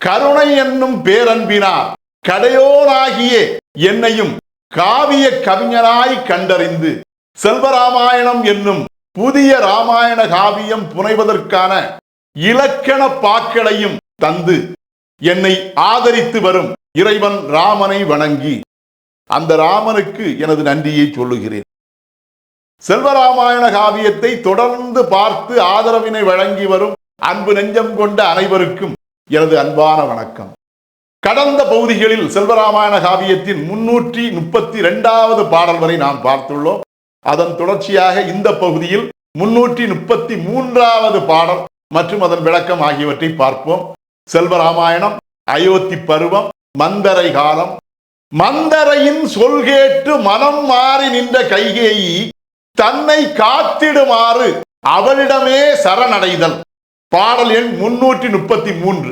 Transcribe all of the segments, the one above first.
கருணை என்னும் பேரன்பினார் கடையோனாகிய என்னையும் காவிய கவிஞனாய் கண்டறிந்து செல்வராமாயணம் என்னும் புதிய ராமாயண காவியம் புனைவதற்கான இலக்கண பாக்களையும் தந்து என்னை ஆதரித்து வரும் இறைவன் ராமனை வணங்கி அந்த ராமனுக்கு எனது நன்றியை சொல்லுகிறேன். செல்வராமாயண காவியத்தை தொடர்ந்து பார்த்து ஆதரவினை வழங்கி வரும் அன்பு நெஞ்சம் கொண்ட அனைவருக்கும் எனது அன்பான வணக்கம். கடந்த பகுதிகளில் செல்வராமாயண காவியத்தின் முன்னூற்றி முப்பத்தி இரண்டாவது பாடல் வரை நாம் பார்த்துள்ளோம். அதன் தொடர்ச்சியாக இந்த பகுதியில் முன்னூற்றி முப்பத்தி மூன்றாவது பாடல் மற்றும் அதன் விளக்கம் ஆகியவற்றை பார்ப்போம். செல்வராமாயணம் அயோத்தி பருவம் மந்தரை காலம். மந்தரையின் சொல் கேட்டு மனம் மாறி நின்ற கைகேயி தன்னை காத்திடுமாறு அவளிடமே சரணடைதல். பாடல் எண் முன்னூற்றி முப்பத்தி மூன்று.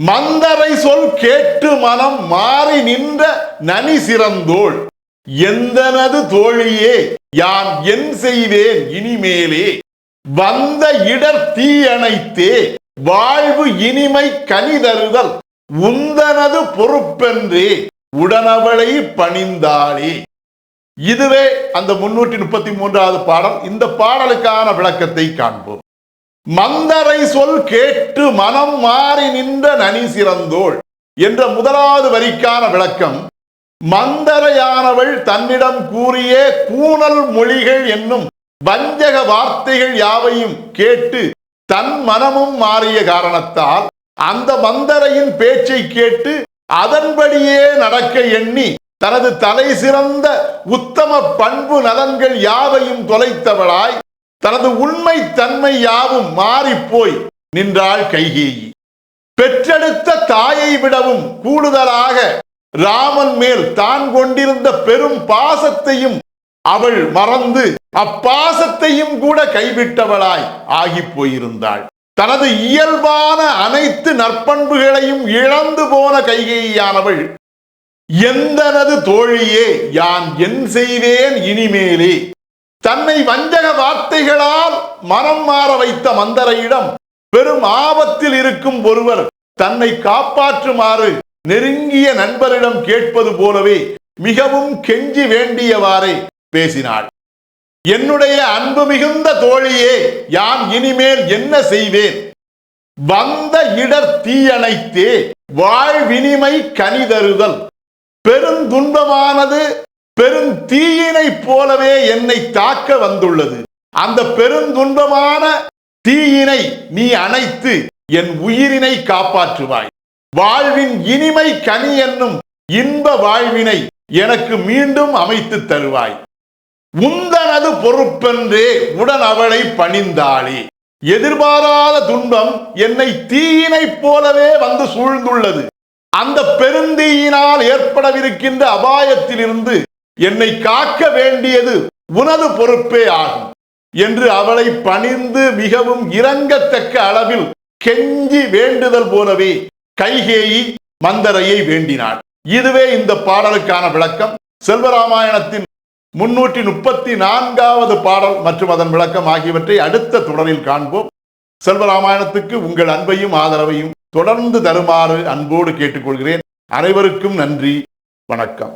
மந்தரை சொல் கேட்டு மனம் மாறி நின்ற நனி சிறந்தோள். எந்தனது தோழியே யான் என் செய்வேன் இனிமேலே. வந்த இடர் தீயணைத்தே வாழ்வு இனிமை கனிதருதல் உந்தனது பொறுப்பென்றே உடனவளை பணிந்தாளே. இதுவே அந்த முன்னூற்றி முப்பத்தி மூன்றாவது பாடல். இந்த பாடலுக்கான விளக்கத்தை காண்போம். மந்தரை சொல் கேட்டு மனம் மாறி நின்ற நனி சிறந்தோள் என்ற முதலாவது வரிக்கான விளக்கம் மந்தரையானவள் தன்னிடம் கூறிய கூணல் மொழிகள் என்னும் வஞ்சக வார்த்தைகள் யாவையும் கேட்டு தன் மனமும் மாறிய காரணத்தால் அந்த மந்தரையின் பேச்சை கேட்டு அதன்படியே நடக்க எண்ணி தனது தலை சிறந்த உத்தம பண்பு நலன்கள் யாவையும் தொலைத்தவளாய் தனது உண்மை தன்மை யாவும் மாறிப்போய் நின்றாள் கைகேயி. பெற்றெடுத்த தாயை விடவும் கூடுதலாக ராமன் மேல் தான் கொண்டிருந்த பெரும் பாசத்தையும் அவள் மறந்து அப்பாசத்தையும் கூட கைவிட்டவளாய் ஆகி போயிருந்தாள். தனது இயல்பான அனைத்து நற்பண்புகளையும் இழந்து போன கைகையானவள் எந்தனது தோழியே யான் என் செய்வேன் இனிமேலே? தன்னை வஞ்சக வார்த்தைகளால் மனம் மாற வைத்த மந்தரையிடம் பெரும் ஆபத்தில் இருக்கும் ஒருவர் தன்னை காப்பாற்றுமாறு நெருங்கிய நண்பரிடம் கேட்பது போலவே மிகவும் கெஞ்சி வேண்டியவாறே பேசினாள். என்னுடைய அன்பு மிகுந்த தோழியே யான் இனிமேல் என்ன செய்வேன்? வந்த இடர் தீயணைத்தே வாழ்வினிமை கனிதருதல் பெருந்துன்பமானது பெரும் தீயினைப் போலவே என்னை தாக்க வந்துள்ளது. அந்த பெருந்துன்பமான தீயினை நீ அணைத்து என் உயிரினை காப்பாற்றுவாய். வாழ்வின் இனிமை கனி என்னும் இன்ப வாழ்வினை எனக்கு மீண்டும் அமைத்து தருவாய். உந்தனது பொறுப்பென்றே உடன் அவளை பணிந்தாளே. எதிர்பாராத துன்பம் என்னை தீயினைப் போலவே வந்து சூழ்ந்துள்ளது. அந்த பெருந்தீயினால் ஏற்படவிருக்கின்ற அபாயத்திலிருந்து என்னை காக்க வேண்டியது உனது பொறுப்பே ஆகும் என்று அவளை பணிந்து மிகவும் இறங்கத்தக்க அளவில் கெஞ்சி வேண்டுதல் போலவே கைகேயி மந்தரையை வேண்டினாள். இதுவே இந்த பாடலுக்கான விளக்கம். செல்வராமாயணத்தின் முன்னூற்றி முப்பத்தி நான்காவது பாடல் மற்றும் அதன் விளக்கம் ஆகியவற்றை அடுத்த தொடரில் காண்போம். செல்வராமாயணத்துக்கு உங்கள் அன்பையும் ஆதரவையும் தொடர்ந்து தருமாறு அன்போடு கேட்டுக்கொள்கிறேன். அனைவருக்கும் நன்றி. வணக்கம்.